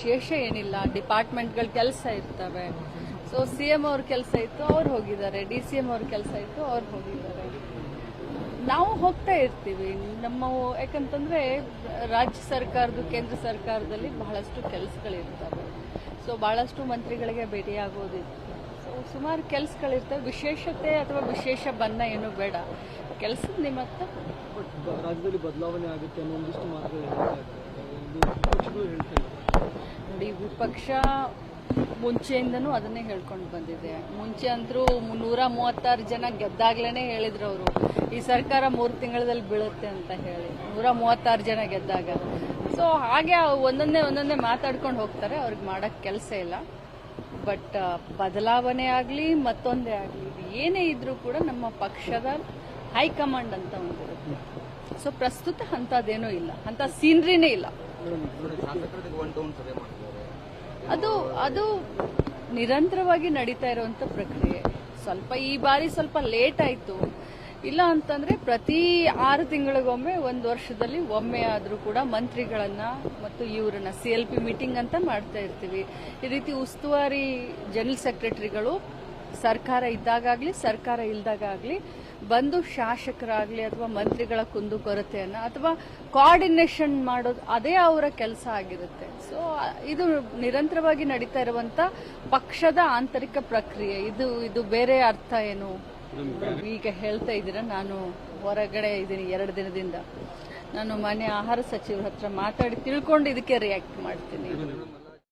ವಿಶೇಷ ಏನಿಲ್ಲ, ಡಿಪಾರ್ಟ್ಮೆಂಟ್ಗಳ ಕೆಲಸ ಇರ್ತವೆ. ಸೊ ಸಿ ಎಂ ಅವ್ರ ಕೆಲಸ ಇತ್ತು, ಅವ್ರು ಹೋಗಿದ್ದಾರೆ. ಡಿ ಸಿ ಎಂ ಅವ್ರ ಕೆಲಸ ಇತ್ತು, ಅವ್ರು ಹೋಗಿದ್ದಾರೆ. ನಾವು ಹೋಗ್ತಾ ಇರ್ತೀವಿ. ನಮ್ಮ ಯಾಕಂತಂದ್ರೆ ರಾಜ್ಯ ಸರ್ಕಾರದ ಕೇಂದ್ರ ಸರ್ಕಾರದಲ್ಲಿ ಬಹಳಷ್ಟು ಕೆಲಸಗಳಿರ್ತವೆ. ಸೊ ಬಹಳಷ್ಟು ಮಂತ್ರಿಗಳಿಗೆ ಭೇಟಿಯಾಗೋದಿತ್ತು ಸೊ ಸುಮಾರು ಕೆಲಸಗಳಿರ್ತವೆ. ವಿಶೇಷತೆ ಅಥವಾ ವಿಶೇಷ ಬಣ್ಣ ಏನು ಬೇಡ. ಕೆಲಸದ ನಿಮಿತ್ತ ರಾಜ್ಯದಲ್ಲಿ ಬದಲಾವಣೆ ಆಗುತ್ತೆ ಅನ್ನೋ ಒಂದಿಷ್ಟು ಮಾತುಗಳು ಹೇಳ್ತಾ ಇದ್ದಾರೆ. ವಿಪಕ್ಷ ಮುಂಚೆಯಿಂದನೂ ಅದನ್ನೇ ಹೇಳ್ಕೊಂಡು ಬಂದಿದೆ. ಮುಂಚೆ ಅಂತರೂ ನೂರ ಮೂವತ್ತಾರು ಜನ ಗೆದ್ದಾಗ್ಲೇ ಹೇಳಿದ್ರು ಅವರು. ಈ ಸರ್ಕಾರ ಮೂರು ತಿಂಗಳಲ್ಲಿ ಬೀಳುತ್ತೆ ಅಂತ ಹೇಳಿ. ನೂರ ಮೂವತ್ತಾರು ಜನ ಗೆದ್ದಾಗ ಸೊ ಹಾಗೆ ಒಂದೊಂದೇ ಒಂದೊಂದೇ ಮಾತಾಡ್ಕೊಂಡು ಹೋಗ್ತಾರೆ. ಅವ್ರಿಗೆ ಮಾಡೋಕ್ಕೆ ಕೆಲಸ ಇಲ್ಲ. ಬಟ್ ಬದಲಾವಣೆ ಆಗಲಿ, ಮತ್ತೊಂದೇ ಆಗಲಿ ಏನೇ ಇದ್ರೂ ಕೂಡ ನಮ್ಮ ಪಕ್ಷದ ಹೈಕಮಾಂಡ್ ಅಂತ ಒಂದಿರುತ್ತೆ. ಸೊ ಪ್ರಸ್ತುತ ಅಂಥದ್ದೇನೂ ಇಲ್ಲ. ಅಂಥ ಸೀನ್ರಿನೇ ಇಲ್ಲ. ಅದು ಅದು ನಿರಂತರವಾಗಿ ನಡೀತಾ ಇರುವಂತ ಪ್ರಕ್ರಿಯೆ. ಸ್ವಲ್ಪ ಈ ಬಾರಿ ಸ್ವಲ್ಪ ಲೇಟ್ ಆಯ್ತು. ಇಲ್ಲ ಅಂತಂದ್ರೆ ಪ್ರತಿ ಆರು ತಿಂಗಳಿಗೊಮ್ಮೆ ಒಂದು ವರ್ಷದಲ್ಲಿ ಒಮ್ಮೆ ಆದರೂ ಕೂಡ ಮಂತ್ರಿಗಳನ್ನ ಮತ್ತು ಇವರನ್ನ ಸಿ ಎಲ್ ಪಿ ಮೀಟಿಂಗ್ ಅಂತ ಮಾಡ್ತಾ ಇರ್ತೀವಿ. ಈ ರೀತಿ ಉಸ್ತುವಾರಿ ಜನರಲ್ ಸೆಕ್ರೆಟರಿಗಳು ಸರ್ಕಾರ ಇದ್ದಾಗಲಿ ಸರ್ಕಾರ ಇಲ್ದಾಗಲಿ ಬಂದು ಶಾಸಕರಾಗಲಿ ಅಥವಾ ಮಂತ್ರಿಗಳ ಕುಂದು ಕೊರತೆಯನ್ನ ಅಥವಾ ಕೋಆರ್ಡಿನೇಷನ್ ಮಾಡೋದು ಅದೇ ಅವರ ಕೆಲಸ ಆಗಿರುತ್ತೆ. ಸೊ ಇದು ನಿರಂತರವಾಗಿ ನಡೀತಾ ಇರುವಂತ ಪಕ್ಷದ ಆಂತರಿಕ ಪ್ರಕ್ರಿಯೆ. ಇದು ಇದು ಬೇರೆ ಅರ್ಥ ಏನು? ಈಗ ಹೇಳ್ತಾ ಇದ್ದೀರಾ, ನಾನು ಹೊರಗಡೆ ಇದ್ದೀನಿ ಎರಡು ದಿನದಿಂದ. ನಾನು ಮನೆ ಆಹಾರ ಸಚಿವರ ಹತ್ರ ಮಾತಾಡಿ ತಿಳ್ಕೊಂಡು ಇದಕ್ಕೆ ರಿಯಾಕ್ಟ್ ಮಾಡ್ತೀನಿ.